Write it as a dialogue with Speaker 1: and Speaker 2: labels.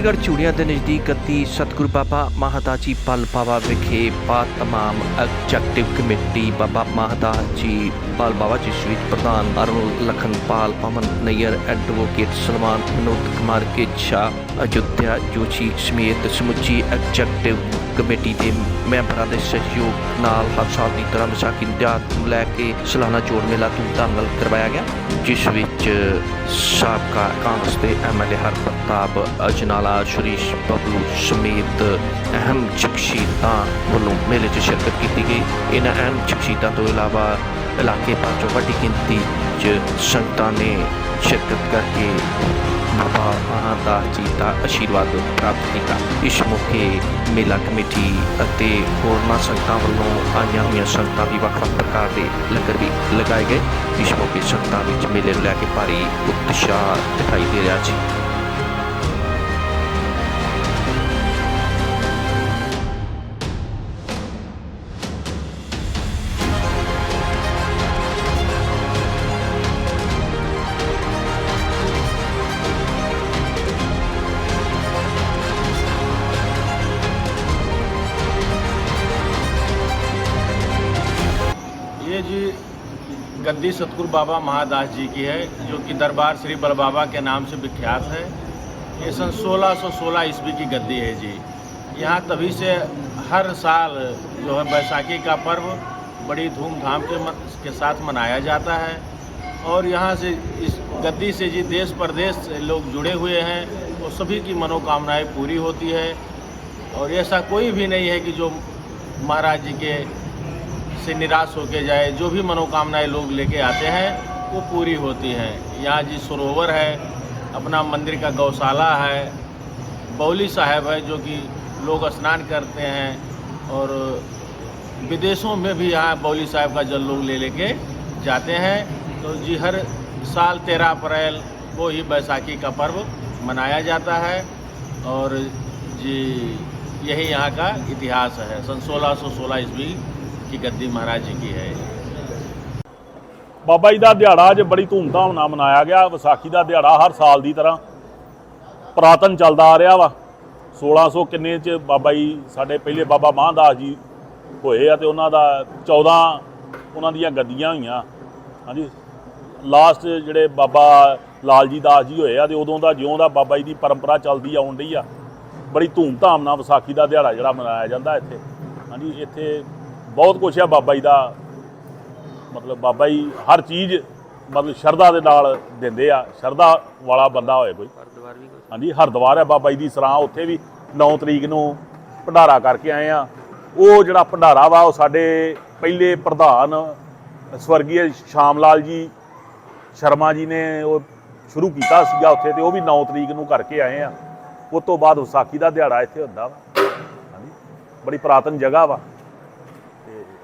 Speaker 1: ਚੰਡੀਗੜ੍ਹ ਚੂੜੀਆਂ ਦੇ ਨਜ਼ਦੀਕ ਗੱਦੀ ਸਤਿਗੁਰੂ ਬਾਬਾ ਮਹਾਦਾਸ ਜੀ ਪਲ ਵਿਖੇ ਪਾ ਤਮਾਮ ਐਗਜ਼ੈਕਟਿਵ ਕਮੇਟੀ ਬਾਬਾ ਮਹਾਦਾਸ ਜੀ ਪਲ ਜਿਸ ਵਿੱਚ ਪ੍ਰਧਾਨ ਅਰੁਣ ਲਖਨਪਾਲ, ਪਵਨ ਨਈਅਰ, ਐਡਵੋਕੇਟ ਸਲਮਾਨ, ਵਿਨੋਦ ਕੁਮਾਰ ਕੇਛਾ ਅਯੁੱਧਿਆ ਜੋਸ਼ੀ ਸਮੇਤ ਸਮੁੱਚੀ ਐਗਜ਼ੈਕਟਿਵ ਕਮੇਟੀ ਦੇ ਮੈਂਬਰਾਂ ਦੇ ਸਹਿਯੋਗ ਨਾਲ ਹਰ ਸਾਲ ਦੀ ਤਰ੍ਹਾਂ ਵਿਸਾਖੀ ਨੂੰ ਦਿਹਾਤ ਨੂੰ ਲੈ ਕੇ ਸਾਲਾਨਾ ਜੋੜ ਮੇਲਾ ਧੂਮਧਾਮ ਨਾਲ ਕਰਵਾਇਆ ਗਿਆ, ਜਿਸ ਵਿੱਚ ਸਾਬਕਾ ਕਾਂਗਰਸ ਦੇ ਐਮਐਲਏ ਹਰਪ੍ਰਤਾਪ ਅਜਨਾਲਾ ਸ਼ਰੀਸ਼ ਬਬਲੂ ਸਮੇਤ ਅਹਿਮ ਸ਼ਖਸੀਅਤਾਂ ਵੱਲੋਂ ਮੇਲੇ 'ਚ ਸ਼ਿਰਕਤ ਕੀਤੀ ਗਈ। ਇਹਨਾਂ ਅਹਿਮ ਸ਼ਖਸੀਅਤਾਂ ਤੋਂ ਇਲਾਵਾ ਇਲਾਕੇ ਭਰ 'ਚੋਂ ਵੱਡੀ ਗਿਣਤੀ 'ਚ ਸੰਗਤਾਂ ਨੇ ਸ਼ਿਰਕਤ ਕਰਕੇ ਬਾਬਾ ਮਹਾਦਾਸ ਜੀ ਦਾ ਆਸ਼ੀਰਵਾਦ ਪ੍ਰਾਪਤ ਕੀਤਾ। ਇਸ ਮੌਕੇ ਮੇਲਾ ਕਮੇਟੀ ਅਤੇ ਹੋਰਨਾਂ ਸੰਗਤਾਂ ਵੱਲੋਂ ਆਈਆਂ ਹੋਈਆਂ ਸੰਗਤਾਂ ਦੀ ਵੱਖ-ਵੱਖ ਪ੍ਰਕਾਰ ਦੇ ਲੰਗਰ ਵੀ ਲਗਾਏ ਗਏ। ਇਸ ਮੌਕੇ ਸੰਗਤਾਂ ਵਿੱਚ ਮੇਲੇ ਨੂੰ ਲੈ ਕੇ ਭਾਰੀ ਉਤਸ਼ਾਹ ਦਿਖਾਈ ਦੇ ਰਿਹਾ ਸੀ।
Speaker 2: गद्दी सतगुरु बाबा महादास जी की है, जो कि दरबार श्री बल बाबा के नाम से विख्यात है। ये सन 1616 ईस्वी की गद्दी है जी। यहाँ तभी से हर साल जो है बैसाखी का पर्व बड़ी धूमधाम के मत- के साथ मनाया जाता है। और यहाँ से इस गद्दी से जी देश प्रदेश से लोग जुड़े हुए हैं, वो सभी की मनोकामनाएँ पूरी होती है। और ऐसा कोई भी नहीं है कि जो महाराज जी के से निराश होके जाए, जो भी मनोकामनाएँ लोग लेके आते हैं, वो पूरी होती हैं। यहाँ जी सरोवर है, अपना मंदिर का गौशाला है, बौली साहब है, जो कि लोग स्नान करते हैं, और विदेशों में भी यहाँ बौली साहब का जल लोग ले लेके जाते हैं। तो जी हर साल तेरह अप्रैल को ही बैसाखी का पर्व मनाया जाता है, और जी यही यहाँ का इतिहास है। सन 1616 ईस्वी की गद्दी महाराज जी की है
Speaker 3: ਬਾਬਾ ਜੀ ਦਾ ਦਿਹਾੜਾ ਅੱਜ ਬੜੀ ਧੂਮਧਾਮ ਨਾਲ ਮਨਾਇਆ ਗਿਆ ਵਿਸਾਖੀ ਦਾ ਦਿਹਾੜਾ ਹਰ ਸਾਲ ਦੀ ਤਰ੍ਹਾਂ ਪ੍ਰਾਤਨ ਚੱਲਦਾ ਆ ਰਿਹਾ ਵਾ 1600 ਕਿੰਨੇ ਚ ਬਾਬਾ ਜੀ ਸਾਡੇ ਪਹਿਲੇ ਬਾਬਾ ਮਹਾਦਾਸ ਜੀ ਹੋਏ ਆ ਤੇ ਉਹਨਾਂ ਦਾ 14 ਉਹਨਾਂ ਦੀਆਂ ਗੱਦੀਆਂ ਹੋਈਆਂ ਹਾਂਜੀ ਲਾਸਟ ਜਿਹੜੇ ਬਾਬਾ ਲਾਲ ਜੀ ਦਾਸ ਜੀ ਹੋਏ ਆ ਤੇ ਉਦੋਂ ਦਾ ਜਿਉਂ ਦਾ ਬਾਬਾ ਜੀ ਦੀ ਪਰੰਪਰਾ ਚੱਲਦੀ ਆਉਣ ਡਈ ਆ ਬੜੀ ਧੂਮਧਾਮ ਨਾਲ ਵਿਸਾਖੀ ਦਾ ਦਿਹਾੜਾ ਜਿਹੜਾ ਮਨਾਇਆ ਜਾਂਦਾ ਇੱਥੇ ਹਾਂਜੀ ਇੱਥੇ ਬਹੁਤ ਕੁਛ ਆ ਬਾਬਾ ਜੀ ਦਾ। ਮਤਲਬ ਬਾਬਾ ਜੀ ਹਰ ਚੀਜ਼ ਮਤਲਬ ਸ਼ਰਧਾ ਦੇ ਨਾਲ ਦਿੰਦੇ ਆ। ਸ਼ਰਧਾ ਵਾਲਾ ਬੰਦਾ ਹੋਏ ਕੋਈ। ਹਾਂਜੀ ਹਰਦੁਆਰ ਹੈ ਬਾਬਾ ਜੀ ਦੀ ਸਰਾਂ। ਉੱਥੇ ਵੀ 9 ਤਰੀਕ ਨੂੰ ਭੰਡਾਰਾ ਕਰਕੇ ਆਏ ਆ। ਉਹ ਜਿਹੜਾ ਭੰਡਾਰਾ ਵਾ ਉਹ ਸਾਡੇ ਪਹਿਲੇ ਪ੍ਰਧਾਨ ਸਵਰਗੀ ਸ਼ਾਮ ਲਾਲ ਜੀ ਸ਼ਰਮਾ ਜੀ ਨੇ ਉਹ ਸ਼ੁਰੂ ਕੀਤਾ ਸੀਗਾ ਉੱਥੇ ਤੇ ਉਹ ਵੀ 9 ਤਰੀਕ ਨੂੰ ਕਰਕੇ ਆਏ ਆ। ਉਸ ਤੋਂ ਬਾਅਦ ਵਿਸਾਖੀ ਦਾ ਦਿਹਾੜਾ ਇੱਥੇ ਹੁੰਦਾ ਵਾ। ਹਾਂਜੀ ਬੜੀ ਪ੍ਰਾਤਨ ਜਗ੍ਹਾ ਵਾ।